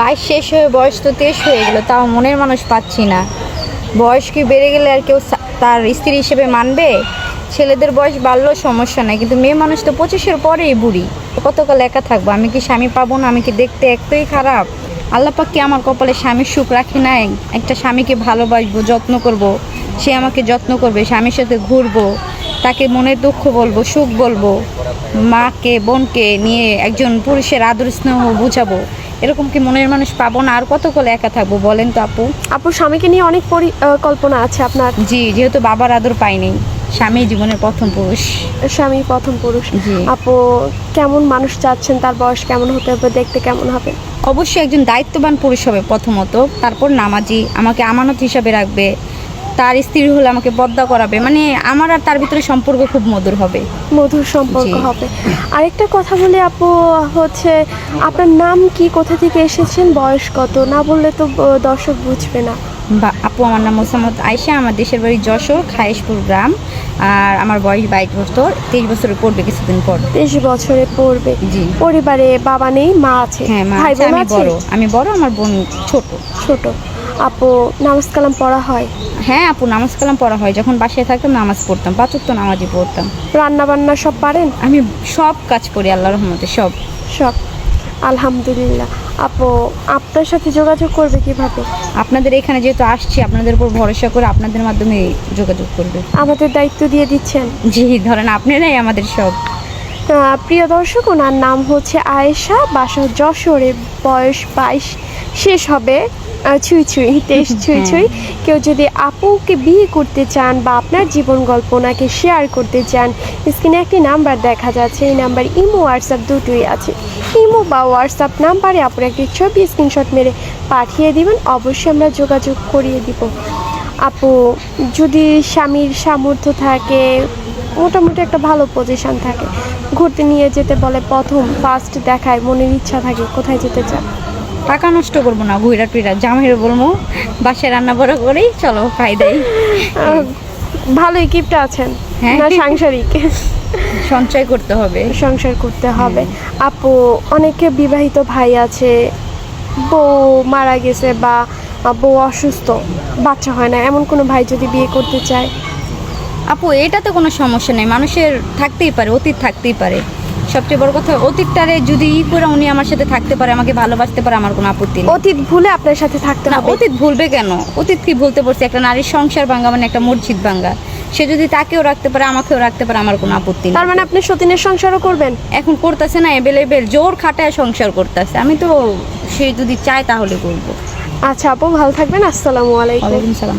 বাইশ শেষ হয়ে, বয়স তো তেইশ হয়ে গেলো, তাও মনের মানুষ পাচ্ছি না। বয়স কি বেড়ে গেলে আর কেউ তার স্ত্রী হিসেবে মানবে? ছেলেদের বয়স বাড়লেও সমস্যা নাই, কিন্তু মেয়ে মানুষ তো পঁচিশের পরেই বুড়ি। কতকাল একা থাকব? আমি কি স্বামী পাবো না? আমি কি দেখতে একটাই খারাপ? আল্লাপাক কি আমার কপালে স্বামীর সুখ রাখি নাই? একটা স্বামীকে ভালোবাসবো, যত্ন করব। সে আমাকে যত্ন করবে, স্বামীর সাথে ঘুরবো, তাকে মনের দুঃখ বলব, সুখ বলব, মাকে, বোনকে নিয়ে একজন পুরুষের আদর স্নেহ বুঝাবো। এরকম কি মনের মানুষ পাবো না? আর কতকাল একা থাকব বলেন তো আপু? আপু স্বামীকে নিয়ে অনেক পরিকল্পনা আছে আপনার। জি যেহেতু বাবার আদর পাইনি। স্বামী জীবনের প্রথম পুরুষ। স্বামী প্রথম পুরুষ। জি। আপু কেমন মানুষ চাচ্ছেন? তার বয়স কেমন হতে হবে? দেখতে কেমন হবে? অবশ্যই একজন দায়িত্ববান পুরুষ হবে প্রথমত। তারপর নামাজি আমাকে আমানত হিসাবে রাখবে। তার স্ত্রী হলে আমাকে পদ্মা করাবে। মানে আমার আর তার ভিতরে সম্পর্ক খুব মধুর হবে। মধুর সম্পর্ক হবে। আরেকটা কথা বলি আপু হচ্ছে আপনার নাম কি কোথা থেকে এসেছেন বয়স কত? না বললে তো দর্শক বুঝবে না। বা আপু আমার নাম মোসাম্মদ আয়শা আমার দেশের বাড়ি যশোর খায়েশপুর গ্রাম। আর আমার বয়স বাইশ বছর তেইশ বছরে পড়বে কিছুদিন পর। তেইশ বছরে পড়বে। জি। পরিবারে বাবা নেই মা আছে। হ্যাঁ মা আছে, আমি বড়। আমি বড় আমার বোন ছোট। ছোট। আপু নামাজ কালাম পড়া হয়? হ্যাঁ আপু নামাজ কালাম পড়া হয়। যখন বাসায় থাকতাম নামাজ পড়তাম পাঁচক তো নামাজই পড়তাম। রান্না বান্না সব পারেন? আমি সব কাজ করি আল্লাহ রহমতে সব। সব। আলহামদুলিল্লাহ। আপু আপনার সাথে যোগাযোগ করবে কীভাবে? আপনাদের এখানে যেহেতু আসছি আপনাদের উপর ভরসা করে আপনাদের মাধ্যমে যোগাযোগ করবে। আমাদের দায়িত্ব দিয়ে দিচ্ছেন? জি ধরেন আপনারাই আমাদের সব। প্রিয় দর্শক ওনার নাম হচ্ছে আয়েশা বাসা যশোরে বয়স বাইশ শেষ হবে ছুঁই ছুঁই তেইশ ছুঁই হ্যাঁ। ছুঁই কেউ যদি আপুকে বিয়ে করতে চান বা আপনার জীবন গল্প ওনাকে শেয়ার করতে চান স্ক্রিনে একটি নাম্বার দেখা যাচ্ছে এই নাম্বার ইমো হোয়াটসঅ্যাপ দুটোই আছে। ইমো বা হোয়াটসঅ্যাপ নাম্বারে আপনার একটি ছবি স্ক্রিনশট মেরে পাঠিয়ে দিবেন অবশ্যই আমরা যোগাযোগ করিয়ে দিব। আপু যদি স্বামীর সামর্থ্য থাকে মোটামুটি একটা ভালো পজিশন থাকে ঘুরতে নিয়ে যেতে বলে প্রথম ফার্স্ট দেখায় মনের ইচ্ছা থাকে কোথায় যেতে চান? টাকা নষ্ট করব না ঘুইরা টুইরা জামাইরে বলব বাসায় রান্না বড় করেই চলো খাই দেয় ভালোই গিফট আছেন হ্যাঁ। সাংসারিক? সঞ্চয় করতে হবে। সংসার করতে হবে। আপু অনেকে বিবাহিত ভাই আছে বউ মারা গেছে বা বউ অসুস্থ বাচ্চা হয় না এমন কোনো ভাই যদি বিয়ে করতে চায়? আপু এটাতে কোনো সমস্যা নেই মানুষের থাকতেই পারে অতীত থাকতেই পারে। সবচেয়ে বড় কথা অতীতটারে যদি ই করে উনি আমার সাথে থাকতে পারে আমাকে ভালোবাসতে পারে আমার কোনো আপত্তি নেই। অতীত ভুলে আপনার সাথে থাকতে না হবে। অতীত ভুলবে কেন? অতীত কি ভুলতে পারছে একটা নারীর সংসার ভাঙ্গা মানে একটা মসজিদ ভাঙ্গা সে যদি তাকেও রাখতে পারে আমাকেও রাখতে পারে আমার কোনো আপত্তি নেই। তার মানে আপনি সতীনের সংসারও করবেন? এখন করতেছে না এভেলেবেল জোর খাটায় সংসার করতেছে। আমি তো সে যদি চায় তাহলে করব। আচ্ছা আপু ভালো থাকবেন। আসসালামু আলাইকুম। সালাম